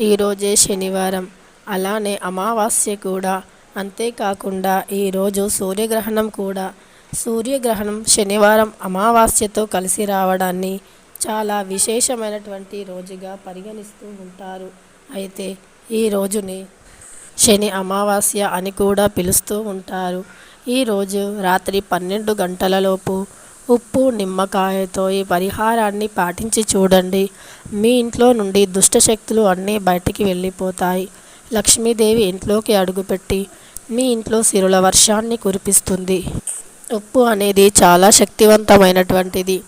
ఈరోజే శనివారం. అలానే అమావాస్య కూడా. అంతేకాకుండా ఈరోజు సూర్యగ్రహణం కూడా. సూర్యగ్రహణం శనివారం అమావాస్యతో కలిసి రావడాన్ని చాలా విశేషమైనటువంటి రోజుగా పరిగణిస్తూ ఉంటారు. అయితే ఈ రోజుని శని అమావాస్య అని కూడా పిలుస్తూ ఉంటారు. ఈరోజు రాత్రి పన్నెండు గంటలలోపు ఉప్పు నిమ్మకాయతో ఈ పరిహారాన్ని పాటించి చూడండి. మీ ఇంట్లో నుండి దుష్టశక్తులు అన్నీ బయటికి వెళ్ళిపోతాయి. లక్ష్మీదేవి ఇంట్లోకి అడుగుపెట్టి మీ ఇంట్లో సిరుల వర్షాన్ని కురిపిస్తుంది. ఉప్పు అనేది చాలా శక్తివంతమైనటువంటిది.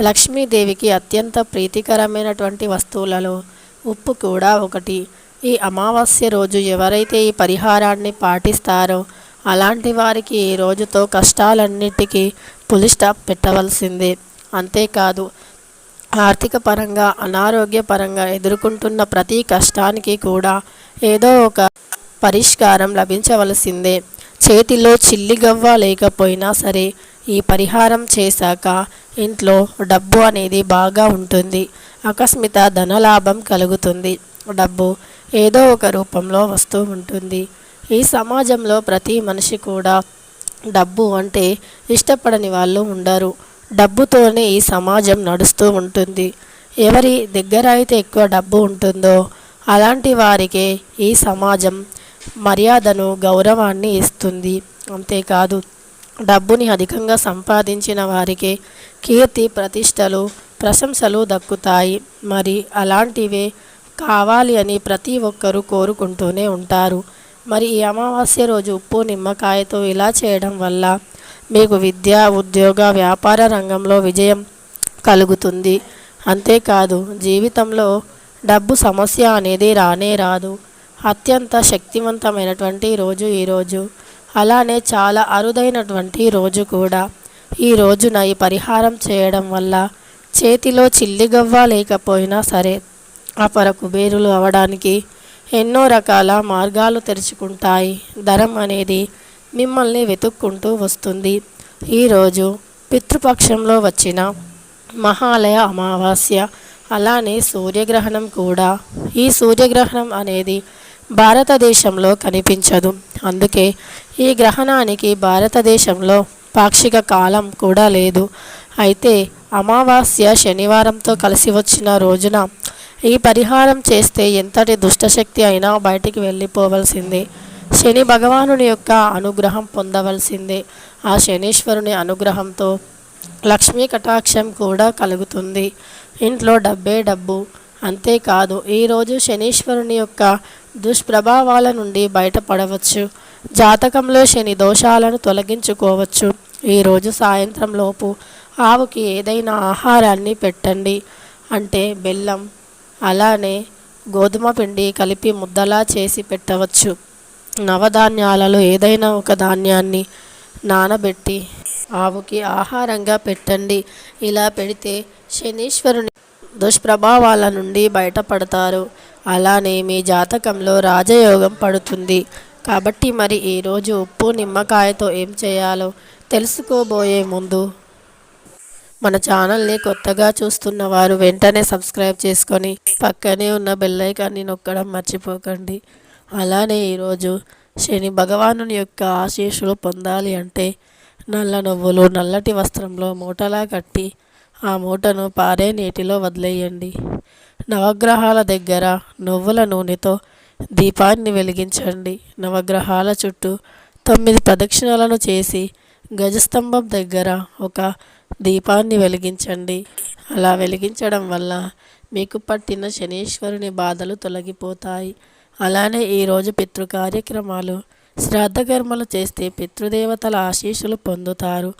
లక్ష్మీదేవికి అత్యంత ప్రీతికరమైనటువంటి వస్తువులలో ఉప్పు కూడా ఒకటి. ఈ అమావాస్య రోజు ఎవరైతే ఈ పరిహారాన్ని పాటిస్తారో అలాంటి వారికి ఈ రోజుతో కష్టాలన్నిటికీ ఫుల్ స్టాప్ పెట్టవలసిందే. అంతేకాదు ఆర్థిక పరంగా అనారోగ్యపరంగా ఎదుర్కొంటున్న ప్రతి కష్టానికి కూడా ఏదో ఒక పరిష్కారం లభించవలసిందే. చేతిలో చిల్లిగవ్వ లేకపోయినా సరే ఈ పరిహారం చేశాక ఇంట్లో డబ్బు అనేది బాగా ఉంటుంది. అకస్మిత ధనలాభం కలుగుతుంది. డబ్బు ఏదో ఒక రూపంలో వస్తూ ఉంటుంది. ఈ సమాజంలో ప్రతి మనిషి కూడా డబ్బు అంటే ఇష్టపడని వాళ్ళు ఉండరు. డబ్బుతోనే ఈ సమాజం నడుస్తూ ఉంటుంది. ఎవరి దగ్గర అయితే ఎక్కువ డబ్బు ఉంటుందో అలాంటి వారికే ఈ సమాజం మర్యాదను గౌరవాన్ని ఇస్తుంది. అంతేకాదు డబ్బుని అధికంగా సంపాదించిన వారికే కీర్తి ప్రతిష్టలు ప్రశంసలు దక్కుతాయి. మరి అలాంటివే కావాలి అని ప్రతి ఒక్కరూ కోరుకుంటూనే ఉంటారు. మరి ఈ అమావాస్య రోజు ఉప్పు నిమ్మకాయతో ఇలా చేయడం వల్ల మీకు విద్య ఉద్యోగ వ్యాపార రంగంలో విజయం కలుగుతుంది. అంతేకాదు జీవితంలో డబ్బు సమస్య అనేది రానే రాదు. అత్యంత శక్తివంతమైనటువంటి రోజు ఈరోజు అలానే చాలా అరుదైనటువంటి రోజు కూడా. ఈ రోజున ఈ పరిహారం చేయడం వల్ల చేతిలో చిల్లిగవ్వ లేకపోయినా సరే అపర కుబేరులు అవడానికి ఎన్నో రకాల మార్గాలు తెరుచుకుంటాయి. ధరం అనేది మిమ్మల్ని వెతుక్కుంటూ వస్తుంది. ఈరోజు పితృపక్షంలో వచ్చిన మహాలయ అమావాస్య అలానే సూర్యగ్రహణం కూడా. ఈ సూర్యగ్రహణం అనేది భారతదేశంలో కనిపించదు. అందుకే ఈ గ్రహణానికి భారతదేశంలో పాక్షిక కాలం కూడా లేదు. అయితే అమావాస్య శనివారంతో కలిసి వచ్చిన రోజున ఈ పరిహారం చేస్తే ఎంతటి దుష్టశక్తి అయినా బయటికి వెళ్ళిపోవలసిందే. శని భగవానుని యొక్క అనుగ్రహం పొందవలసిందే. ఆ శనీశ్వరుని అనుగ్రహంతో లక్ష్మీ కటాక్షం కూడా కలుగుతుంది. ఇంట్లో డబ్బే డబ్బు. అంతేకాదు ఈరోజు శనీశ్వరుని యొక్క దుష్ప్రభావాల నుండి బయటపడవచ్చు. జాతకంలో శని దోషాలను తొలగించుకోవచ్చు. ఈరోజు సాయంత్రం లోపు ఆవుకి ఏదైనా ఆహారాన్ని పెట్టండి. అంటే బెల్లం అలానే గోధుమ పిండి కలిపి ముద్దలా చేసి పెట్టవచ్చు. నవధాన్యాలలో ఏదైనా ఒక ధాన్యాన్ని నానబెట్టి ఆవుకి ఆహారంగా పెట్టండి. ఇలా పెడితే శనీశ్వరుని దుష్ప్రభావాల నుండి బయటపడతారు. అలానే మీ జాతకంలో రాజయోగం పడుతుంది. కాబట్టి మరి ఈరోజు ఉప్పు నిమ్మకాయతో ఏం చేయాలో తెలుసుకోబోయే ముందు మన ఛానల్ని కొత్తగా చూస్తున్న వారు వెంటనే సబ్స్క్రైబ్ చేసుకొని పక్కనే ఉన్న బెల్లైకాన్ని నొక్కడం మర్చిపోకండి. అలానే ఈరోజు శని భగవానుని యొక్క ఆశీస్సులు పొందాలి అంటే నల్ల నువ్వులు నల్లటి వస్త్రంలో మూటలా కట్టి ఆ మూటను పారే నీటిలో వదిలేయండి. నవగ్రహాల దగ్గర నువ్వుల నూనెతో దీపాన్ని వెలిగించండి. నవగ్రహాల చుట్టూ తొమ్మిది ప్రదక్షిణలను చేసి గజస్తంభం దగ్గర ఒక దీపాన్ని వెలిగించండి. అలా వెలిగించడం వల్ల మీకు పట్టిన శనీశ్వరుని బాధలు తొలగిపోతాయి. అలానే ఈరోజు పితృ కార్యక్రమాలు శ్రాద్ధకర్మలు చేస్తే పితృదేవతల ఆశీస్సులు పొందుతారు.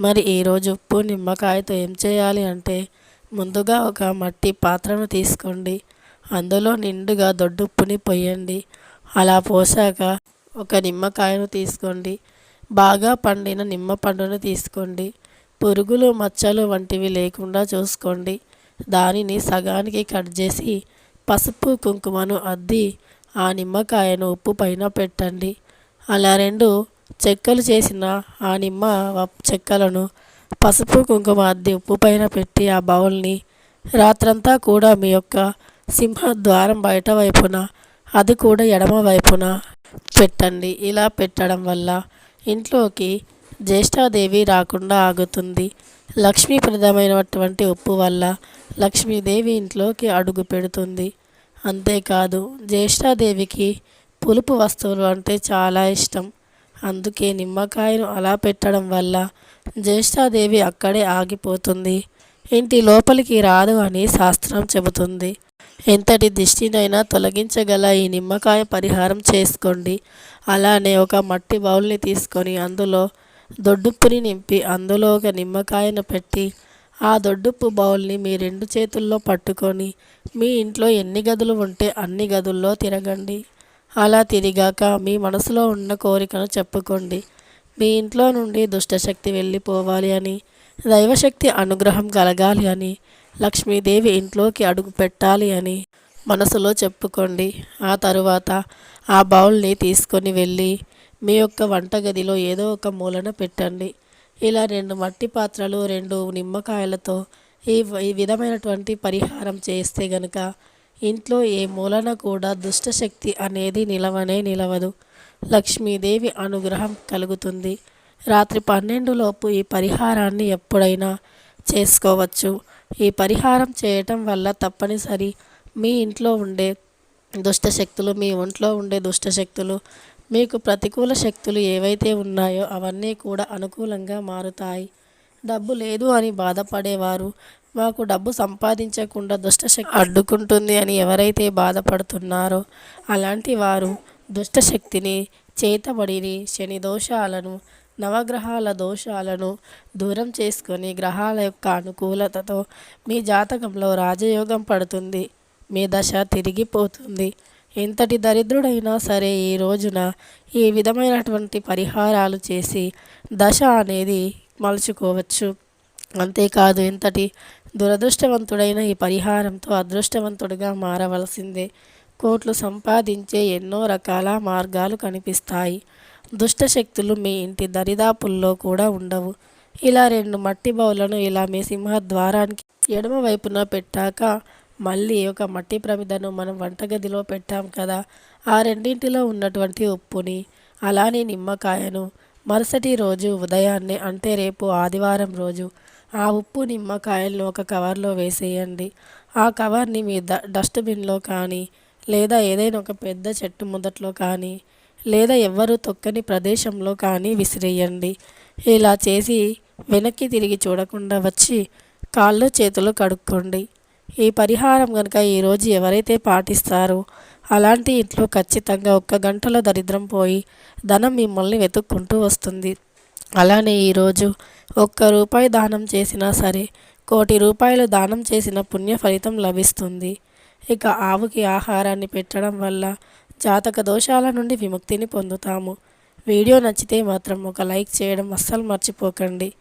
మరి ఈరోజు ఉప్పు నిమ్మకాయతో ఏం చేయాలి అంటే ముందుగా ఒక మట్టి పాత్రను తీసుకోండి. అందులో నిండుగా దొడ్డుప్పుని పొయ్యండి. అలా పోసాక ఒక నిమ్మకాయను తీసుకోండి. బాగా పండిన నిమ్మ పండును తీసుకోండి. పురుగులు మచ్చలు వంటివి లేకుండా చూసుకోండి. దానిని సగానికి కట్ చేసి పసుపు కుంకుమను అద్ది ఆ నిమ్మకాయను ఉప్పు పైన పెట్టండి. అలా రెండు చెక్కలు చేసిన ఆ నిమ్మ చెక్కలను పసుపు కుంకుమ అద్ది ఉప్పు పైన పెట్టి ఆ బౌల్ని రాత్రంతా కూడా మీ యొక్క సింహద్వారం బయట వైపున అది కూడా ఎడమ వైపున పెట్టండి. ఇలా పెట్టడం వల్ల ఇంట్లోకి జ్యేష్ఠాదేవి రాకుండా ఆగుతుంది. లక్ష్మీప్రదమైనటువంటి ఉప్పు వల్ల లక్ష్మీదేవి ఇంట్లోకి అడుగు పెడుతుంది. అంతేకాదు జ్యేష్ఠాదేవికి పులుపు వస్తువులు అంటే చాలా ఇష్టం. అందుకే నిమ్మకాయను అలా పెట్టడం వల్ల జ్యేష్ఠాదేవి అక్కడే ఆగిపోతుంది. ఇంటి లోపలికి రాదు అని శాస్త్రం చెబుతుంది. ఎంతటి దిష్టినైనా తొలగించగల ఈ నిమ్మకాయ పరిహారం చేసుకోండి. అలానే ఒక మట్టి బౌల్ని తీసుకొని అందులో దొడ్డుప్పుని నింపి అందులో ఒక నిమ్మకాయను పెట్టి ఆ దొడ్డుప్పు బౌల్ని మీ రెండు చేతుల్లో పట్టుకొని మీ ఇంట్లో ఎన్ని గదులు ఉంటే అన్ని గదుల్లో తిరగండి. అలా తిరిగాక మీ మనసులో ఉన్న కోరికను చెప్పుకోండి. మీ ఇంట్లో నుండి దుష్టశక్తి వెళ్ళిపోవాలి అని దైవశక్తి అనుగ్రహం కలగాలి అని లక్ష్మీదేవి ఇంట్లోకి అడుగు పెట్టాలి అని మనసులో చెప్పుకోండి. ఆ తరువాత ఆ బౌల్ని తీసుకొని వెళ్ళి మీ యొక్క వంటగదిలో ఏదో ఒక మూలన పెట్టండి. ఇలా రెండు మట్టి పాత్రలు రెండు నిమ్మకాయలతో ఈ ఈ విధమైనటువంటి పరిహారం చేస్తే గనుక ఇంట్లో ఏ మూలన కూడా దుష్టశక్తి అనేది నిలవనే నిలవదు. లక్ష్మీదేవి అనుగ్రహం కలుగుతుంది. రాత్రి పన్నెండులోపు ఈ పరిహారాన్ని ఎప్పుడైనా చేసుకోవచ్చు. ఈ పరిహారం చేయటం వల్ల తప్పనిసరి. మీ ఇంట్లో ఉండే దుష్టశక్తులు మీ ఒంట్లో ఉండే దుష్టశక్తులు మీకు ప్రతికూల శక్తులు ఏవైతే ఉన్నాయో అవన్నీ కూడా అనుకూలంగా మారుతాయి. డబ్బు లేదు అని బాధపడేవారు మాకు డబ్బు సంపాదించకుండా దుష్టశక్తి అడ్డుకుంటుంది అని ఎవరైతే బాధపడుతున్నారో అలాంటి వారు దుష్టశక్తిని చేతబడిని శని దోషాలను నవగ్రహాల దోషాలను దూరం చేసుకొని గ్రహాల యొక్క అనుకూలతతో మీ జాతకంలో రాజయోగం పడుతుంది. మీ దశ తిరిగిపోతుంది. ఎంతటి దరిద్రుడైనా సరే ఈ రోజున ఈ విధమైనటువంటి పరిహారాలు చేసి దశ అనేది మలుచుకోవచ్చు. అంతేకాదు ఇంతటి దురదృష్టవంతుడైన ఈ పరిహారంతో అదృష్టవంతుడిగా మారవలసిందే. కోట్లు సంపాదించే ఎన్నో రకాల మార్గాలు కనిపిస్తాయి. దుష్టశక్తులు మీ ఇంటి దరిదాపుల్లో కూడా ఉండవు. ఇలా రెండు మట్టి బౌలను ఇలా మీ సింహద్వారానికి ఎడమ వైపున పెట్టాక మళ్ళీ ఒక మట్టి ప్రమిదను మనం వంటగదిలో పెట్టాం కదా ఆ రెండింటిలో ఉన్నటువంటి ఉప్పుని అలానే నిమ్మకాయను మరుసటి రోజు ఉదయాన్నే అంటే రేపు ఆదివారం రోజు ఆ ఉప్పు నిమ్మకాయలను ఒక కవర్లో వేసేయండి. ఆ కవర్ని మీ డ డస్ట్బిన్లో కానీ లేదా ఏదైనా ఒక పెద్ద చెట్టు మొదట్లో కానీ లేదా ఎవ్వరు తొక్కని ప్రదేశంలో కానీ విసిరేయండి. ఇలా చేసి వెనక్కి తిరిగి చూడకుండా వచ్చి కాళ్ళు చేతులు కడుక్కోండి. ఈ పరిహారం కనుక ఈరోజు ఎవరైతే పాటిస్తారో అలాంటి ఇంట్లో ఖచ్చితంగా ఒక్క గంటలో దరిద్రం పోయి ధనం మిమ్మల్ని వెతుక్కుంటూ వస్తుంది. అలానే ఈరోజు ఒక్క రూపాయి దానం చేసినా సరే కోటి రూపాయలు దానం చేసిన పుణ్య ఫలితం లభిస్తుంది. ఇక ఆవుకి ఆహారాన్ని పెట్టడం వల్ల జాతక దోషాల నుండి విముక్తిని పొందుతాము. వీడియో నచ్చితే మాత్రం ఒక లైక్ చేయడం అస్సలు మర్చిపోకండి.